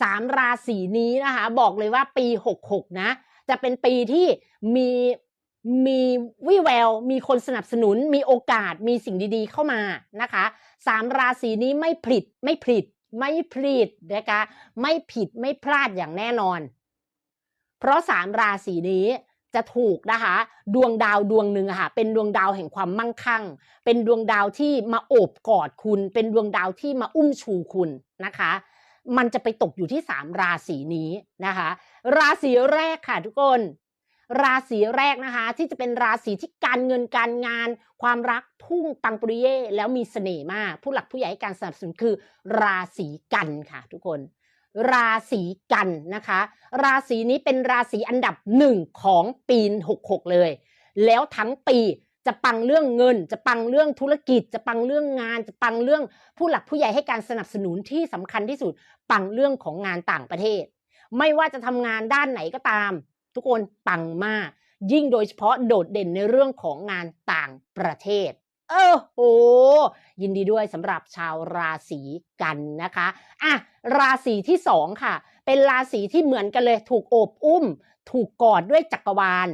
สามราศีนี้นะคะ บอกเลยว่าปีหกหกนะ จะเป็นปีที่มีมีวิแวว มีคนสนับสนุน มีโอกาส มีสิ่งดีๆเข้ามานะคะสามราศีนี้ไม่ผิดไม่ผิด ไม่ผิดนะคะไม่ผิดไม่พลาดอย่างแน่นอน เพราะสามราศีนี้จะถูกนะคะ ดวงดาวดวงหนึ่งค่ะ เป็นดวงดาวแห่งความมั่งคั่ง เป็นดวงดาวที่มาโอบกอดคุณ เป็นดวงดาวที่มาอุ้มชูคุณนะคะ มันจะไปตกอยู่ที่สามราศีนี้นะคะ ราศีแรกค่ะทุกคน ราศีแรกนะคะ ที่จะเป็นราศีที่การเงินการงาน ความรักพุ่งปังปริเย่แล้วมีเสน่ห์มาก ผู้หลักผู้ใหญ่ให้การสนับสนุนคือ ราศีกันค่ะทุกคน ราศีกันนะคะ ราศีนี้เป็นราศีอันดับหนึ่งของปี 66 เลย แล้วทั้งปี จะปังเรื่องเงิน จะปังเรื่องธุรกิจ จะปังเรื่องงาน จะปังเรื่องผู้หลักผู้ใหญ่ให้การสนับสนุนที่สำคัญที่สุด ปังเรื่องของงานต่างประเทศ ไม่ว่าจะทำงานด้านไหนก็ตาม ทุกคนปังมาก ยิ่งโดยเฉพาะโดดเด่นในเรื่องของงานต่างประเทศเออโห ยินดีด้วยสำหรับชาวราศีกันนะคะอะราศีที่สองค่ะ เป็นราศีที่เหมือนกันเลย ถูกโอบอุ้ม ถูกกอดด้วยจักรวาล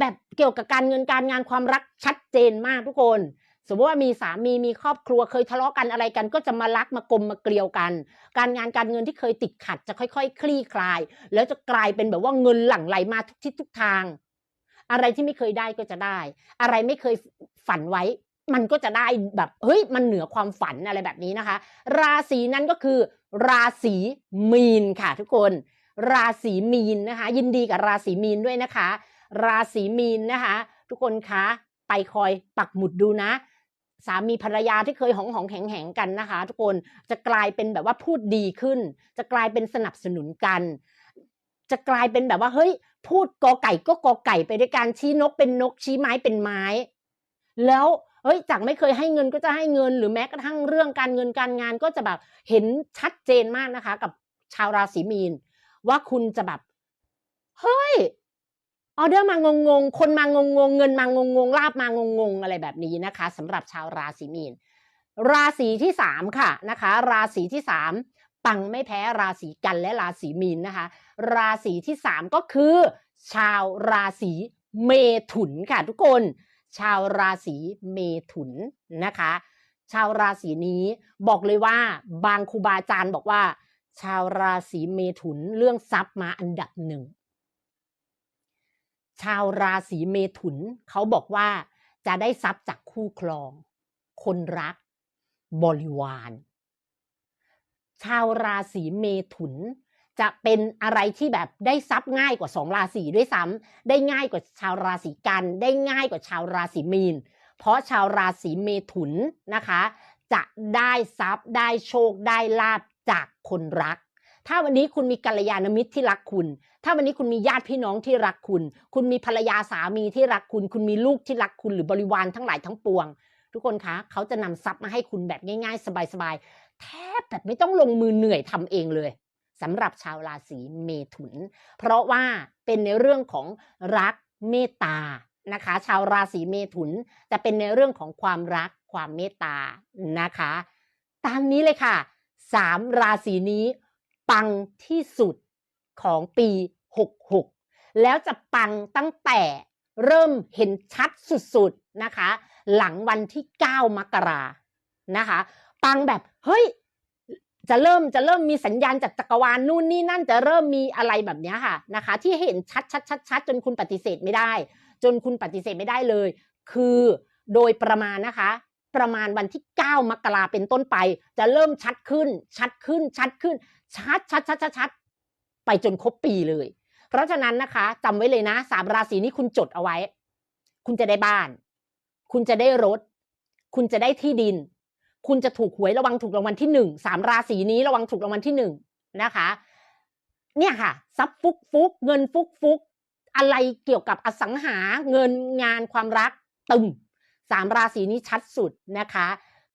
แบบเกี่ยวกับการเงินการงานความรักชัดเจนมากทุกคน สมมติว่ามีสามีมีครอบครัวเคยทะเลาะกันอะไรกัน ก็จะมารักมากลมมาเกลียวกัน การงานการเงินที่เคยติดขัด จะค่อยๆ คลี่คลาย แล้วจะกลายเป็นแบบว่าเงินหลั่งไหลมาทุกทิศทุกทาง อะไรที่ไม่เคยได้ก็จะได้ อะไรไม่เคยฝันไว้ มันก็จะได้แบบเฮ้ยมันเหนือความฝันอะไรแบบนี้นะคะ ราศีนั้นก็คือ ราศีมีนค่ะทุกคน ราศีมีนนะคะ ยินดีกับราศีมีนด้วยนะคะ ราศีมีนนะคะ ทุกคนคะไปคอยปักหมุดดูนะ สามีภรรยาที่เคยหองหองแหงแหงกันนะคะ ทุกคนจะกลายเป็นแบบว่าพูดดีขึ้น จะกลายเป็นสนับสนุนกัน จะกลายเป็นแบบว่าเฮ้ย พูดกอไก่ก็กอไก่ไปด้วยการชี้นกเป็นนกชี้ไม้เป็นไม้ แล้วเฮ้ยจากไม่เคยให้เงินก็จะให้เงิน หรือแม้กระทั่งเรื่องการเงินการงานก็จะแบบเห็นชัดเจนมากนะคะ กับชาวราศีมีน ว่าคุณจะแบบ เฮ้ย ออเดอร์มางงงคนมางงงเงินมางงงลาบมางงงอะไรแบบนี้นะคะสำหรับชาวราศีมีน ราศีที่สามค่ะนะคะ ราศีที่สามปังไม่แพ้ราศีกันและราศีมีนนะคะ ราศีที่สามก็คือ ชาวราศีเมถุนค่ะทุกคน ชาวราศีเมถุนนะคะ ชาวราศีนี้บอกเลยว่าบางครูบาอาจารย์บอกว่า ชาวราศีเมถุนเรื่องทรัพย์มาอันดับหนึ่ง ชาวราศีเมถุน เขาบอกว่าจะได้ทรัพย์จากคู่ครอง คนรัก บริวาร ชาวราศีเมถุน จะเป็นอะไรที่แบบได้ทรัพย์ง่ายกว่าสองราศีด้วยซ้ำได้ง่ายกว่าชาวราศีกัน ได้ง่ายกว่าชาวราศีมีน เพราะชาวราศีเมถุนนะคะ จะได้ทรัพย์ได้โชคได้ลาบจากคนรัก ถ้าวันนี้คุณมีกัลยาณมิตรที่รักคุณ ถ้าวันนี้คุณมีญาติพี่น้องที่รักคุณ คุณมีภรรยาสามีที่รักคุณ คุณมีลูกที่รักคุณหรือบริวารทั้งหลายทั้งปวง ทุกคนคะ เขาจะนำทรัพย์มาให้คุณแบบง่าย ๆ สบายๆ แทบแบบไม่ต้องลงมือเหนื่อยทำเองเลยสำหรับชาวราศีเมถุน เพราะว่าเป็นในเรื่องของรักเมตตานะคะ ชาวราศีเมถุนจะเป็นในเรื่องของความรักความเมตตานะคะ ตามนี้เลยค่ะสามราศีนี้ ปังที่สุดของปี 66 แล้วจะปังตั้งแต่เริ่มเห็นชัดสุดๆนะคะ หลังวันที่ 9 มกรานะคะ ปังแบบ เฮ้ย จะเริ่มจะเริ่มมีสัญญาณจากจักรวาลนู่นนี่นั่นจะเริ่มมีอะไรแบบนี้ค่ะนะคะ ที่เห็นชัดชัดชัดชัดจนคุณปฏิเสธไม่ได้ จนคุณปฏิเสธไม่ได้เลย คือโดยประมาณนะคะประมาณวันที่ 9 มกราเป็นต้นไป จะเริ่มชัดขึ้น ชัดขึ้น ชัดขึ้น ชัดชัดชัดชัดชัดไปจนครบปีเลย เพราะฉะนั้นนะคะจำไว้เลยนะสามราศีนี้คุณจดเอาไว้ คุณจะได้บ้าน คุณจะได้รถ คุณจะได้ที่ดิน คุณจะถูกหวยระวังถูกรางวัลที่หนึ่งสามราศีนี้ระวังถูกรางวัลที่หนึ่งนะคะ เนี่ยค่ะทรัพย์ฟุกฟุกเงินฟุกฟุกอะไรเกี่ยวกับอสังหาเงินงานความรักตึงสามราศีนี้ชัดสุดนะคะ